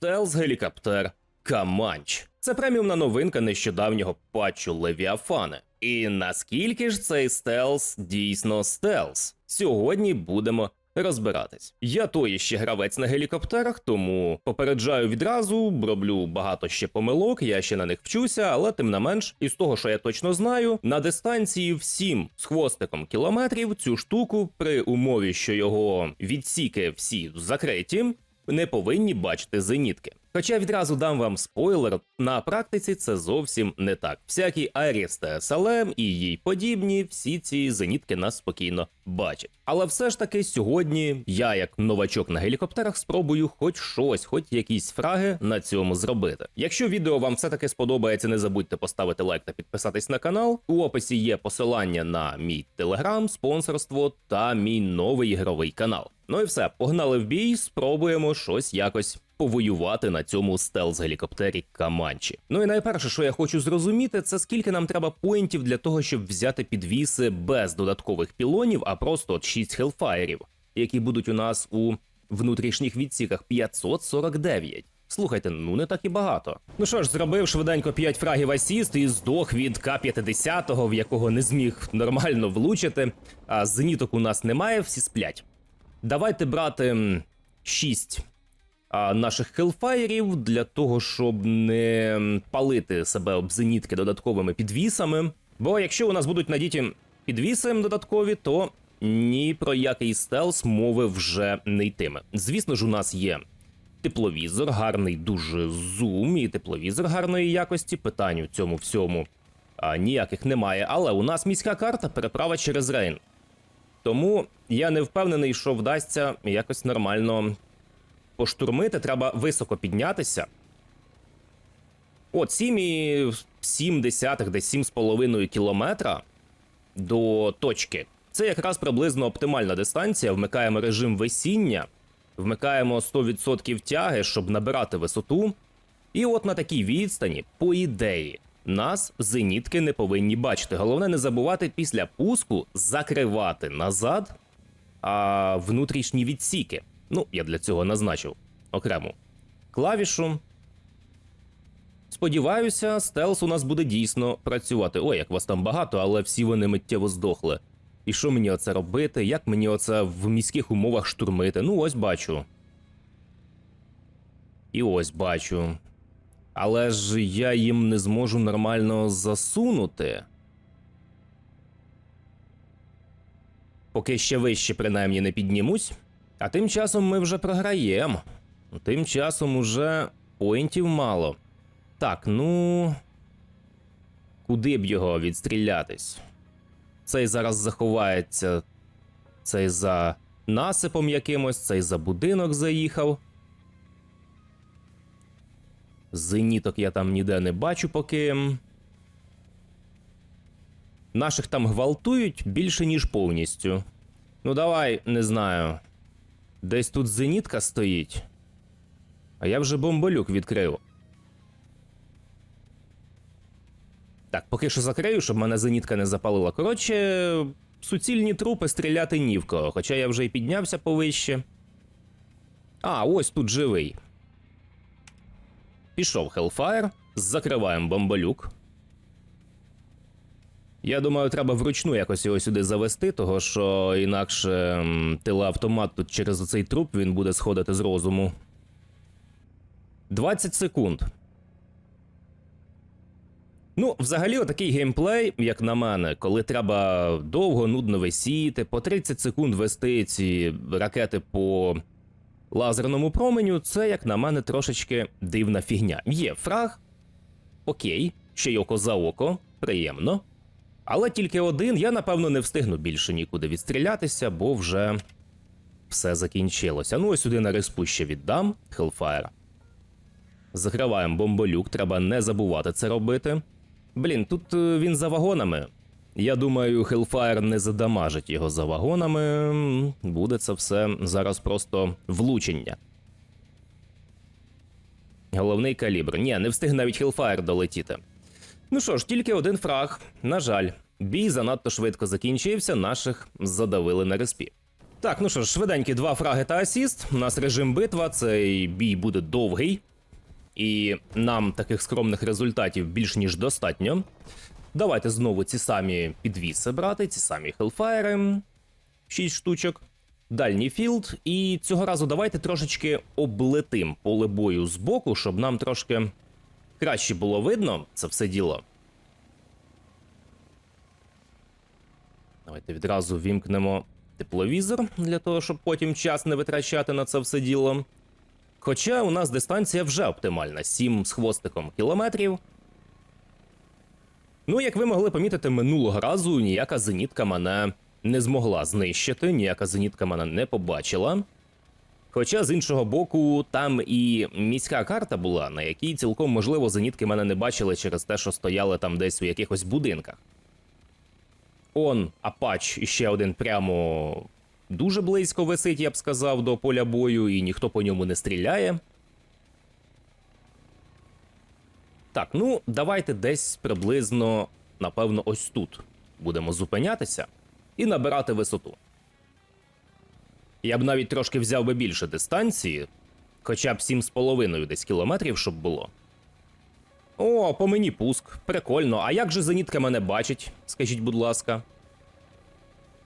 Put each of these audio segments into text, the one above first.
Стелс гелікоптер Каманч. Це преміумна новинка нещодавнього патчу Левіафани. І наскільки ж цей стелс дійсно стелс? Сьогодні будемо розбиратись. Я той ще гравець на гелікоптерах, тому попереджаю відразу, роблю багато ще помилок, я ще на них вчуся, але тим не менш, із того, що я точно знаю, на дистанції в 7 з хвостиком кілометрів цю штуку при умові, що його відсіки всі закриті, не повинні бачити зенітки. Хоча відразу дам вам спойлер, на практиці це зовсім не так. Всякі Аріс СЛМ і їй подібні, всі ці зенітки нас спокійно бачать. Але все ж таки сьогодні я, як новачок на гелікоптерах, спробую хоч щось, хоч якісь фраги на цьому зробити. Якщо відео вам все таки сподобається, не забудьте поставити лайк та підписатись на канал. У описі є посилання на мій телеграм, спонсорство та мій новий ігровий канал. Ну і все, погнали в бій, спробуємо щось якось повоювати на цьому стелс-гелікоптері Каманчі. Ну і найперше, що я хочу зрозуміти, це скільки нам треба поінтів для того, щоб взяти підвіси без додаткових пілонів, а просто от 6 хелфаєрів, які будуть у нас у внутрішніх відсіках 549. Слухайте, ну не так і багато. Ну що ж, зробив швиденько 5 фрагів асіст і здох від К-50, в якого не зміг нормально влучити. А зеніток у нас немає, всі сплять. Давайте брати 6 а, наших хелфаєрів для того, щоб не палити себе об зенітки додатковими підвісами. Бо якщо у нас будуть надіті підвіси додаткові, то ні про який стелс мови вже не йтиме. Звісно ж, у нас є тепловізор, гарний дуже зум і тепловізор гарної якості. Питань у цьому всьому а, ніяких немає. Але у нас міська карта переправа через Рейн. Тому я не впевнений, що вдасться якось нормально поштурмити. Треба високо піднятися. От 7,7 десятих, десь 7,5 кілометра до точки. Це якраз приблизно оптимальна дистанція. Вмикаємо режим весіння, вмикаємо 100% тяги, щоб набирати висоту. І от на такій відстані, по ідеї, нас зенітки не повинні бачити. Головне не забувати після пуску закривати назад а, внутрішні відсіки. Ну, я для цього назначив окрему клавішу. Сподіваюся, стелс у нас буде дійсно працювати. Ой, як вас там багато, але всі вони миттєво здохли. І що мені оце робити? Як мені оце в міських умовах штурмити? Ну, ось бачу. І ось бачу. Але ж я їм не зможу нормально засунути. Поки ще вище, принаймні, не піднімусь. А тим часом ми вже програємо. Тим часом уже поінтів мало. Так, ну. Куди б його відстрілятись? Цей зараз заховається. Цей за насипом якимось, цей за будинок заїхав. Зеніток я там ніде не бачу поки. Наших там гвалтують більше, ніж повністю. Ну, давай, не знаю. Десь тут зенітка стоїть. А я вже бомболюк відкрив. Так, поки що закрию, щоб мене зенітка не запалила. Коротше, суцільні трупи стріляти ні в кого, хоча я вже й піднявся повище. А, ось тут живий. Пішов Hellfire, закриваємо бомболюк. Я думаю, треба вручну якось його сюди завести, того що інакше телеавтомат тут через оцей труп він буде сходити з розуму. 20 секунд. Ну, взагалі, отакий геймплей, як на мене, коли треба довго, нудно висіти, по 30 секунд вести ці ракети по лазерному променю, це, як на мене, трошечки дивна фігня. Є фраг, окей, ще й око за око, приємно. Але тільки один, я напевно не встигну більше нікуди відстрілятися, бо вже все закінчилося. Ну ось сюди на респу ще віддам Hellfire. Закриваємо бомболюк, треба не забувати це робити. Блін, тут е, він за вагонами. Я думаю, Hellfire не задамажить його за вагонами. Буде це все зараз просто влучення. Головний калібр. Ні, не встиг навіть Hellfire долетіти. Ну що ж, тільки один фраг. На жаль, бій занадто швидко закінчився, наших задавили на респі. Так, ну що ж, швиденькі два фраги та асіст. У нас режим битва, цей бій буде довгий. І нам таких скромних результатів більш ніж достатньо. Давайте знову ці самі підвіси брати, ці самі хелфайри. 6 штучок. Дальній філд. І цього разу давайте трошечки облетим поле бою з боку, щоб нам трошки краще було видно це все діло. Давайте відразу вімкнемо тепловізор для того, щоб потім час не витрачати на це все діло. Хоча у нас дистанція вже оптимальна 7 з хвостиком кілометрів. Ну, як ви могли помітити, минулого разу ніяка зенітка мене не змогла знищити, ніяка зенітка мене не побачила. Хоча з іншого боку, там і міська карта була, на якій цілком можливо зенітки мене не бачили через те, що стояли там десь у якихось будинках. Он, Апач, ще один прямо дуже близько висить, я б сказав, до поля бою, і ніхто по ньому не стріляє. Так, ну давайте десь приблизно, напевно, ось тут будемо зупинятися і набирати висоту. Я б навіть трошки взяв би більше дистанції, хоча б 7,5 десь кілометрів, щоб було. О, по мені пуск. Прикольно. А як же зенітка мене бачить? Скажіть, будь ласка.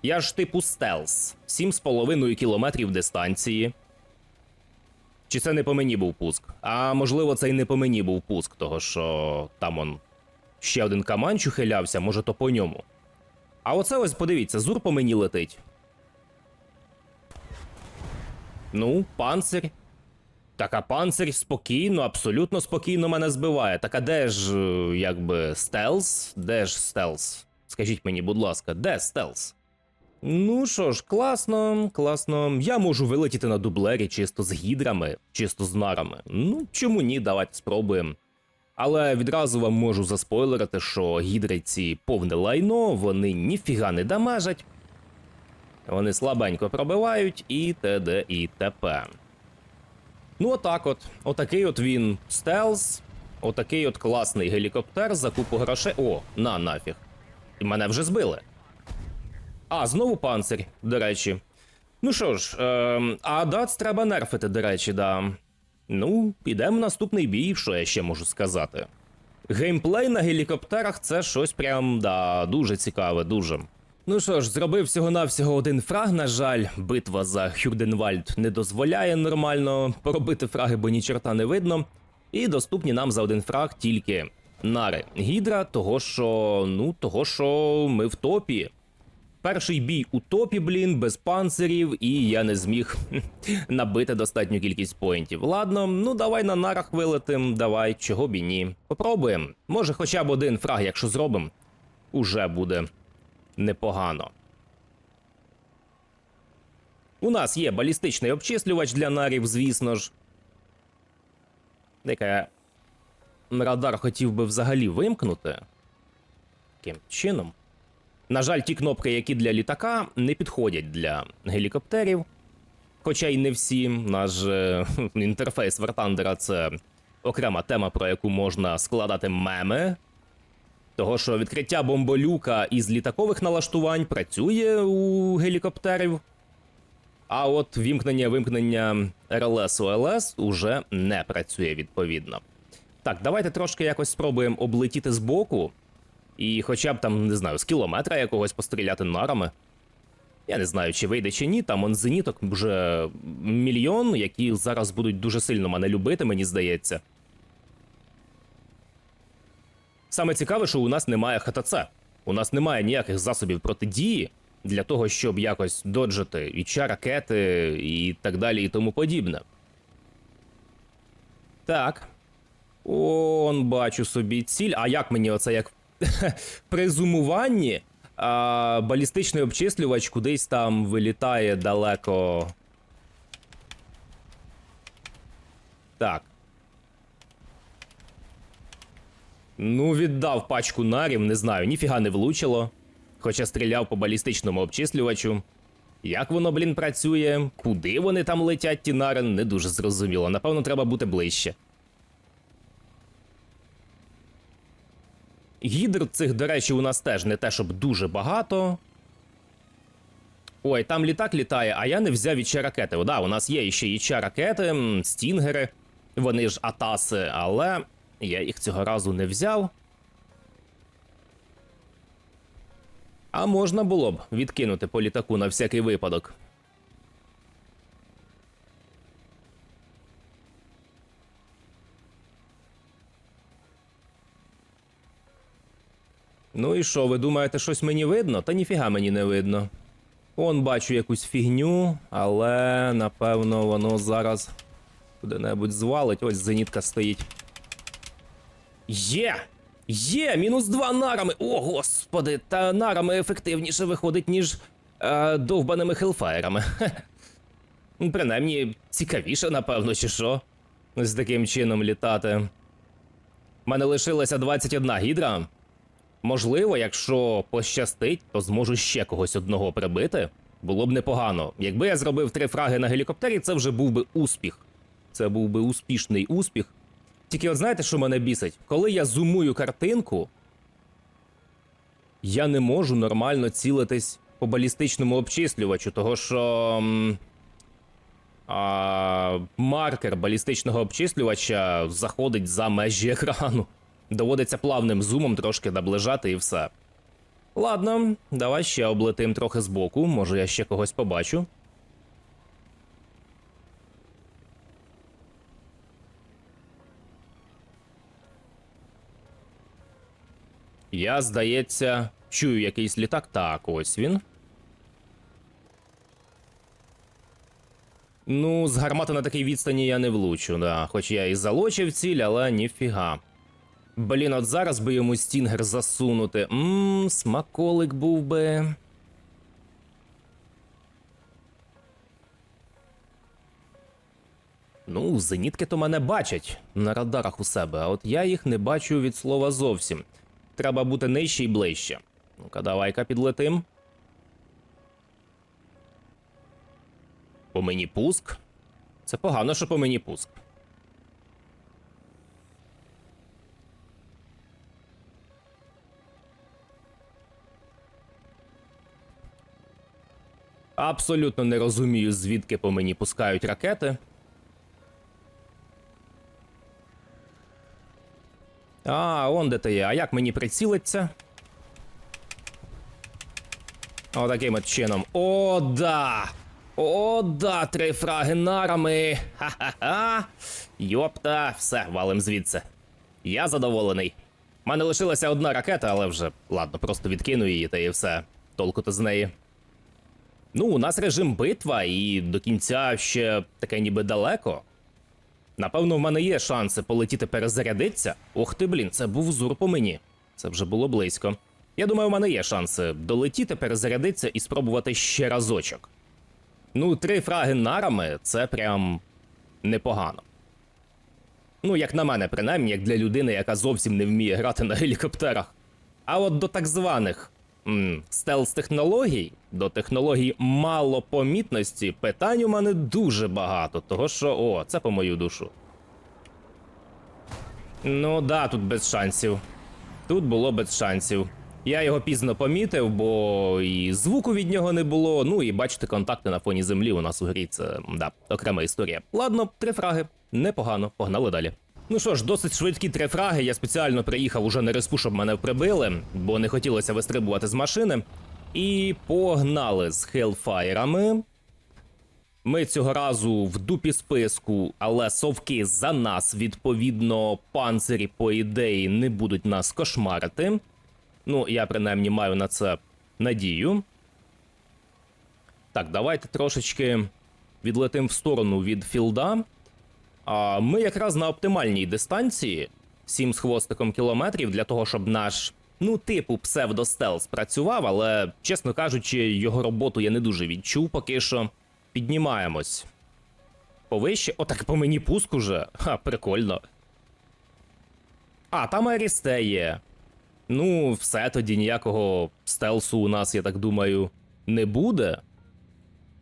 Я ж типу стелс. 7,5 кілометрів дистанції. Чи це не по мені був пуск? А можливо, це й не по мені був пуск, того що там он ще один каманч ухилявся, може то по ньому. А оце ось подивіться, зур по мені летить. Ну, панцир. Так, а панцир спокійно, абсолютно спокійно мене збиває. Так а де ж, е, якби, стелс? Де ж стелс? Скажіть мені, будь ласка, де стелс? Ну що ж, класно, класно. Я можу вилетіти на дублері чисто з гідрами, чисто з нарами. Ну, чому ні, давайте спробуємо. Але відразу вам можу заспойлерити, що гідри ці повне лайно, вони ніфіга не дамажать. Вони слабенько пробивають і т.д. і т.п. Ну, отак от. Отакий от він стелс. Отакий от класний гелікоптер за купу грошей. О, на нафіг. І мене вже збили. А, знову панцир, до речі. Ну що ж, е, а дац треба нерфити, до речі, да. Ну, підемо в наступний бій, що я ще можу сказати. Геймплей на гелікоптерах це щось прям да, дуже цікаве, дуже. Ну що ж, зробив всього-навсього один фраг, на жаль, битва за Хюрденвальд не дозволяє нормально поробити фраги, бо ні чорта не видно. І доступні нам за один фраг тільки нари Гідра, того що, ну, того що ми в топі. Перший бій у топі, блін, без панцирів, і я не зміг набити достатню кількість поінтів. Ладно, ну давай на нарах вилетим, давай, чого б і ні. Попробуємо. Може, хоча б один фраг, якщо зробимо, уже буде непогано. У нас є балістичний обчислювач для нарів, звісно ж. Яка радар хотів би взагалі вимкнути. Яким чином? На жаль, ті кнопки, які для літака, не підходять для гелікоптерів. Хоча й не всі. Наш е, інтерфейс Вартандера це окрема тема, про яку можна складати меми. Того, що відкриття бомболюка із літакових налаштувань працює у гелікоптерів. А от вімкнення вимкнення РЛС ОЛС уже не працює відповідно. Так, давайте трошки якось спробуємо облетіти збоку. І хоча б там, не знаю, з кілометра якогось постріляти нарами. Я не знаю, чи вийде чи ні. Там он зеніток вже мільйон, які зараз будуть дуже сильно мене любити, мені здається. Саме цікаве, що у нас немає ХТЦ. У нас немає ніяких засобів протидії для того, щоб якось доджити і ча ракети і так далі, і тому подібне. Так. Он бачу собі ціль. А як мені оце як при зумуванні а, балістичний обчислювач кудись там вилітає далеко. Так. Ну, віддав пачку нарів, не знаю, ніфіга не влучило. Хоча стріляв по балістичному обчислювачу. Як воно, блін, працює? Куди вони там летять, ті нари, не дуже зрозуміло. Напевно, треба бути ближче. Гідр цих, до речі, у нас теж не те, щоб дуже багато. Ой, там літак літає, а я не взяв іще ракети. О, да, у нас є ще іще ракети, стінгери, вони ж атаси, але я їх цього разу не взяв. А можна було б відкинути по літаку на всякий випадок. Ну і що, ви думаєте, щось мені видно? Та ніфіга мені не видно. Он бачу якусь фігню, але напевно воно зараз куди-небудь звалить. Ось зенітка стоїть. Є! Є! Мінус два нарами! О, господи! Та нарами ефективніше виходить, ніж е, довбаними хелфаєрами. Принаймні, цікавіше, напевно, чи що. З таким чином літати. У мене лишилося 21 гідра. Можливо, якщо пощастить, то зможу ще когось одного прибити. Було б непогано. Якби я зробив три фраги на гелікоптері, це вже був би успіх. Це був би успішний успіх. Тільки от знаєте, що мене бісить? Коли я зумую картинку, я не можу нормально цілитись по балістичному обчислювачу, того що. А, маркер балістичного обчислювача заходить за межі екрану. Доводиться плавним зумом трошки наближати і все. Ладно, давай ще облетим трохи збоку, може я ще когось побачу. Я, здається, чую якийсь літак. Так, ось він. Ну, з гармати на такій відстані я не влучу, да. Хоч я і залочив ціль, але ніфіга. Блін, от зараз би йому стінгер засунути. Ммм, смаколик був би. Ну, зенітки то мене бачать на радарах у себе, а от я їх не бачу від слова зовсім. Треба бути нижче і ближче. Ну-ка, давай-ка підлетим. По мені пуск. Це погано, що по мені пуск. Абсолютно не розумію, звідки по мені пускають ракети. А, он де ти є. А як мені прицілиться? Отаким от чином. О, да! О, да, три фраги нарами. Ха-ха-ха. Йопта, все, валим звідси. Я задоволений. У мене лишилася одна ракета, але вже ладно, просто відкину її та і все. Толку-то з неї. Ну, у нас режим битва, і до кінця ще таке ніби далеко. Напевно, в мене є шанси полетіти перезарядитися. Ох ти, блін, це був зур по мені. Це вже було близько. Я думаю, в мене є шанси долетіти, перезарядитися і спробувати ще разочок. Ну, три фраги нарами це прям непогано. Ну, як на мене, принаймні, як для людини, яка зовсім не вміє грати на гелікоптерах. А от до так званих м, стелс-технологій, до технологій малопомітності, питань у мене дуже багато, того що, о, це по мою душу. Ну да, тут без шансів. Тут було без шансів. Я його пізно помітив, бо і звуку від нього не було. Ну і бачите, контакти на фоні землі у нас у грі. Це да, окрема історія. Ладно, три фраги. Непогано, погнали далі. Ну що ж, досить швидкі три фраги. Я спеціально приїхав уже на респу, щоб мене прибили, бо не хотілося вистрибувати з машини. І погнали з хелфайрами. Ми цього разу в дупі списку, але совки за нас, відповідно, панцирі, по ідеї, не будуть нас кошмарити. Ну, я принаймні маю на це надію. Так, давайте трошечки відлетим в сторону від філда. А ми якраз на оптимальній дистанції 7 з хвостиком кілометрів для того, щоб наш, ну, типу, псевдостелс працював, але, чесно кажучи, його роботу я не дуже відчув поки що. Піднімаємось. Повище. Отак по мені пуск уже. Ха, прикольно. А, там Арісте є. Ну, все тоді ніякого стелсу у нас, я так думаю, не буде.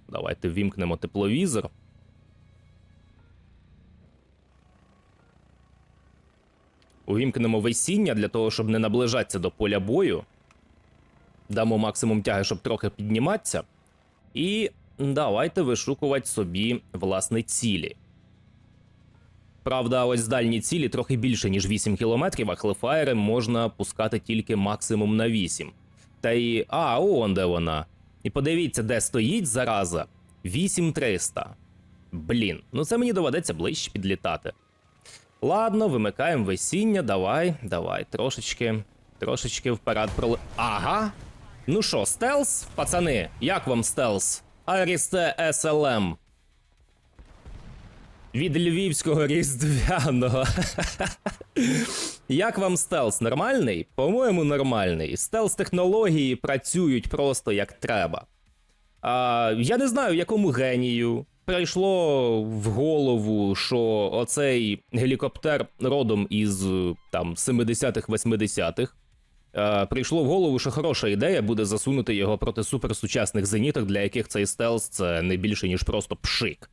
Давайте ввімкнемо тепловізор. Увімкнемо весіння для того, щоб не наближатися до поля бою. Дамо максимум тяги, щоб трохи підніматися. І давайте вишукувати собі власне цілі. Правда, ось дальні цілі трохи більше, ніж 8 кілометрів, а хлефаєри можна пускати тільки максимум на 8. Та й. А, он де вона. І подивіться, де стоїть зараза. 8300. Блін, ну це мені доведеться ближче підлітати. Ладно, вимикаємо весіння, давай, давай, трошечки, трошечки вперед проли. Ага. Ну що, стелс, пацани, як вам стелс? Арісте СЛМ. Від львівського різдвяного. Як вам стелс? Нормальний? По-моєму, нормальний. Стелс технології працюють просто як треба. А, я не знаю, якому генію прийшло в голову, що оцей гелікоптер родом із там 70-х, 80-х. Е, прийшло в голову, що хороша ідея буде засунути його проти суперсучасних зеніток, для яких цей стелс це не більше, ніж просто пшик.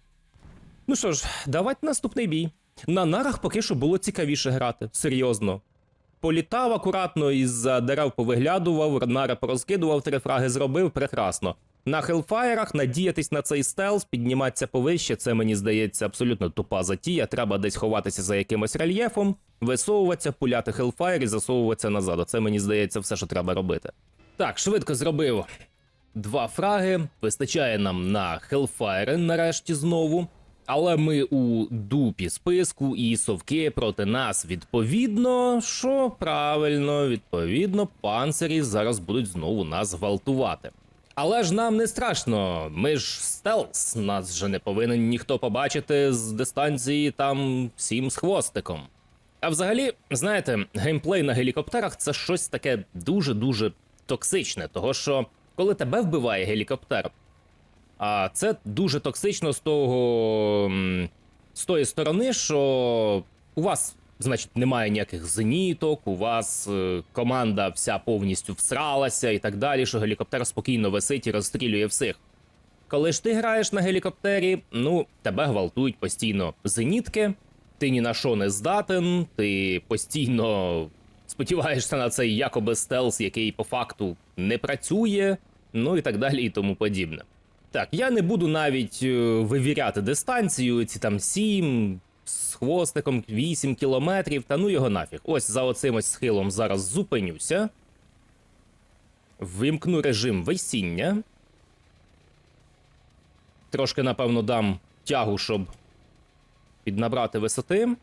Ну що ж, давайте наступний бій. На нарах поки що було цікавіше грати, серйозно. Політав акуратно із-за дерев повиглядував, нари порозкидував, три фраги зробив, прекрасно. На хелфаєрах надіятись на цей стелс, підніматися повище, це мені здається абсолютно тупа затія. Треба десь ховатися за якимось рельєфом, висовуватися, пуляти хелфаєр і засовуватися назад. Це мені здається все, що треба робити. Так, швидко зробив два фраги. Вистачає нам на хелфаєри нарешті знову. Але ми у дупі списку і совки проти нас відповідно, що правильно, відповідно, панцирі зараз будуть знову нас гвалтувати. Але ж нам не страшно, ми ж стелс, нас же не повинен ніхто побачити з дистанції там всім з хвостиком. А взагалі, знаєте, геймплей на гелікоптерах це щось таке дуже-дуже токсичне, того що коли тебе вбиває гелікоптер, а це дуже токсично з того з тої сторони, що у вас, значить, немає ніяких зеніток, у вас е, команда вся повністю всралася і так далі, що гелікоптер спокійно висить і розстрілює всіх. Коли ж ти граєш на гелікоптері, ну, тебе гвалтують постійно зенітки, ти ні на що не здатен, ти постійно сподіваєшся на цей якоби стелс, який по факту не працює, ну і так далі, і тому подібне. Так, я не буду навіть е, вивіряти дистанцію, ці там 7 з хвостиком 8 кілометрів, та ну його нафіг. Ось за оцим ось схилом зараз зупинюся. Вимкну режим весіння. Трошки, напевно, дам тягу, щоб піднабрати висоти.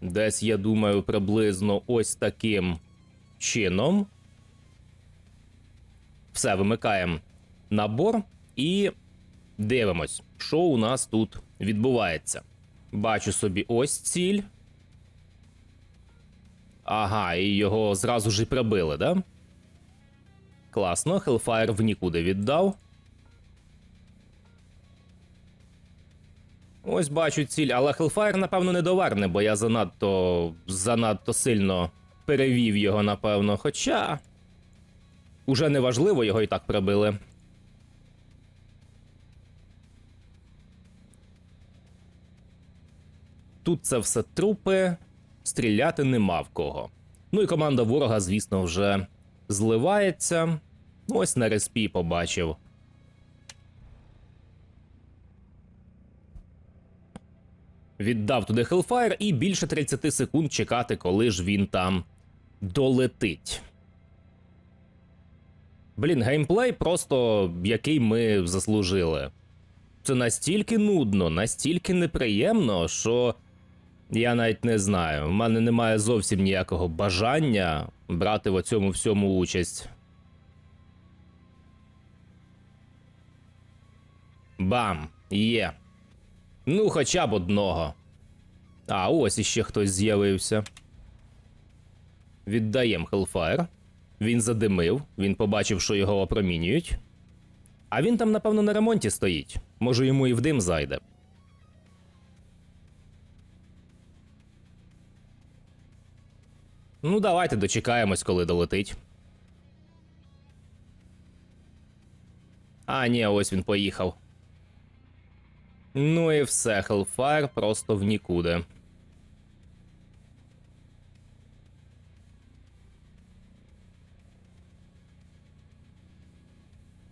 Десь, я думаю, приблизно ось таким чином. Все, вимикаємо набор і дивимось, що у нас тут відбувається. Бачу собі ось ціль. Ага, і його зразу ж і прибили, да? Класно, Hellfire в нікуди віддав. Ось бачу ціль, але Hellfire, напевно, не доверне, бо я занадто занадто сильно перевів його, напевно. Хоча. Уже не важливо, його і так прибили. Тут це все трупи, стріляти нема в кого. Ну і команда ворога, звісно, вже зливається. Ось на респі побачив. Віддав туди Hellfire і більше 30 секунд чекати, коли ж він там долетить. Блін, геймплей просто який ми заслужили. Це настільки нудно, настільки неприємно, що я навіть не знаю. У мене немає зовсім ніякого бажання брати в цьому всьому участь. Бам! Є. Ну, хоча б одного. А, ось іще хтось з'явився. Віддаємо Hellfire. Він задимив, він побачив, що його опромінюють. А він там, напевно, на ремонті стоїть. Може, йому і в дим зайде. Ну, давайте дочекаємось, коли долетить. А, ні, ось він поїхав. Ну і все, Hellfire просто в нікуди.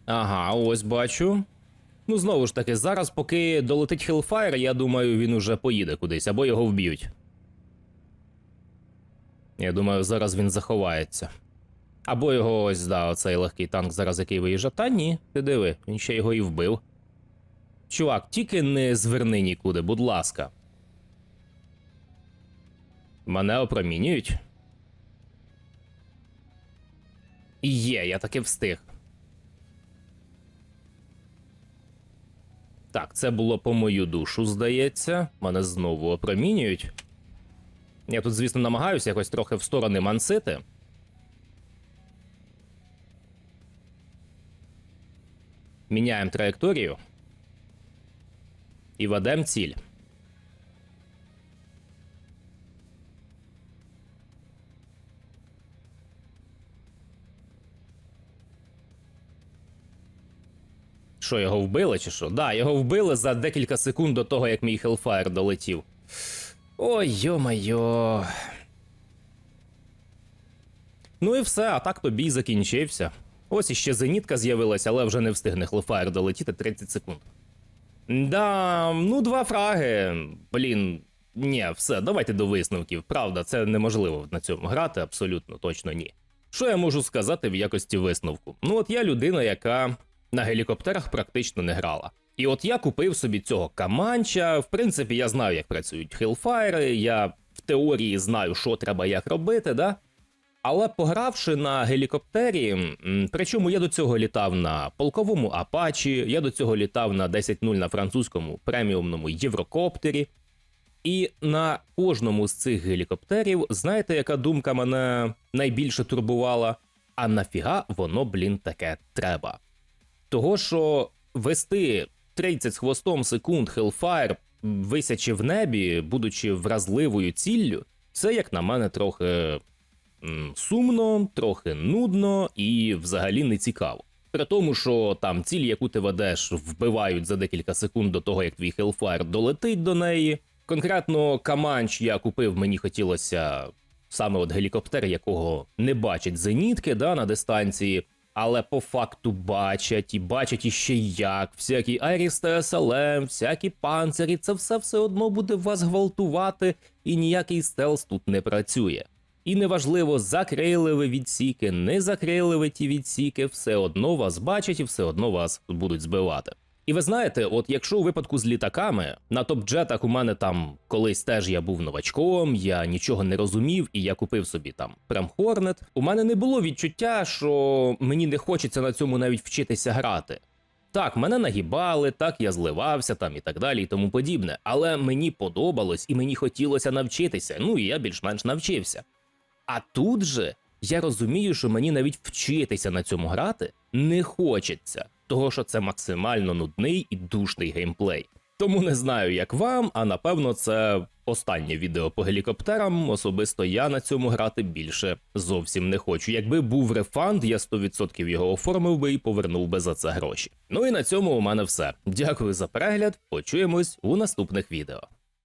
Ага, ось бачу. Ну, знову ж таки, зараз, поки долетить Hellfire, я думаю, він уже поїде кудись, або його вб'ють. Я думаю, зараз він заховається. Або його ось, да, оцей легкий танк, зараз який виїжджає. Та ні, ти диви, він ще його і вбив. Чувак, тільки не зверни нікуди, будь ласка. Мене опромінюють. Є, я таки встиг. Так, це було по мою душу, здається. Мене знову опромінюють. Я тут, звісно, намагаюся якось трохи в сторони мансити. Міняємо траєкторію. І ведемо ціль. Що, його вбили чи що? Да, його вбили за декілька секунд до того, як мій Hellfire долетів. Ой, йо-майо. Ну і все, а так то бій закінчився. Ось іще зенітка з'явилася, але вже не встигне Hellfire долетіти 30 секунд. Да, ну два фраги. Блін, ні, все, давайте до висновків. Правда, це неможливо на цьому грати, абсолютно точно ні. Що я можу сказати в якості висновку? Ну, от я людина, яка на гелікоптерах практично не грала. І от я купив собі цього каманча. В принципі, я знаю, як працюють хелфайри, я в теорії знаю, що треба як робити, да? Але погравши на гелікоптері, причому я до цього літав на полковому Апачі, я до цього літав на 10.0 на французькому преміумному Єврокоптері. І на кожному з цих гелікоптерів, знаєте, яка думка мене найбільше турбувала? А нафіга воно, блін, таке треба? Того, що вести 30 з хвостом секунд Hellfire, висячи в небі, будучи вразливою ціллю, це, як на мене, трохи сумно, трохи нудно і взагалі не цікаво. При тому, що там ціль, яку ти ведеш, вбивають за декілька секунд до того, як твій Hellfire долетить до неї. Конкретно Каманч я купив, мені хотілося саме от гелікоптер, якого не бачать зенітки да, на дистанції, але по факту бачать і бачать іще як. Всякі Айріс СЛМ, всякі панцирі, це все все одно буде вас гвалтувати, і ніякий стелс тут не працює. І неважливо, закрили ви відсіки, не закрили ви ті відсіки, все одно вас бачать і все одно вас будуть збивати. І ви знаєте, от якщо у випадку з літаками на топ-джетах у мене там колись теж я був новачком, я нічого не розумів, і я купив собі там Прем Хорнет, у мене не було відчуття, що мені не хочеться на цьому навіть вчитися грати. Так, мене нагибали, так я зливався там і так далі, і тому подібне. Але мені подобалось і мені хотілося навчитися. Ну і я більш-менш навчився. А тут же я розумію, що мені навіть вчитися на цьому грати не хочеться, того що це максимально нудний і душний геймплей. Тому не знаю, як вам, а напевно, це останнє відео по гелікоптерам. Особисто я на цьому грати більше зовсім не хочу. Якби був рефанд, я 100% його оформив би і повернув би за це гроші. Ну і на цьому у мене все. Дякую за перегляд. Почуємось у наступних відео.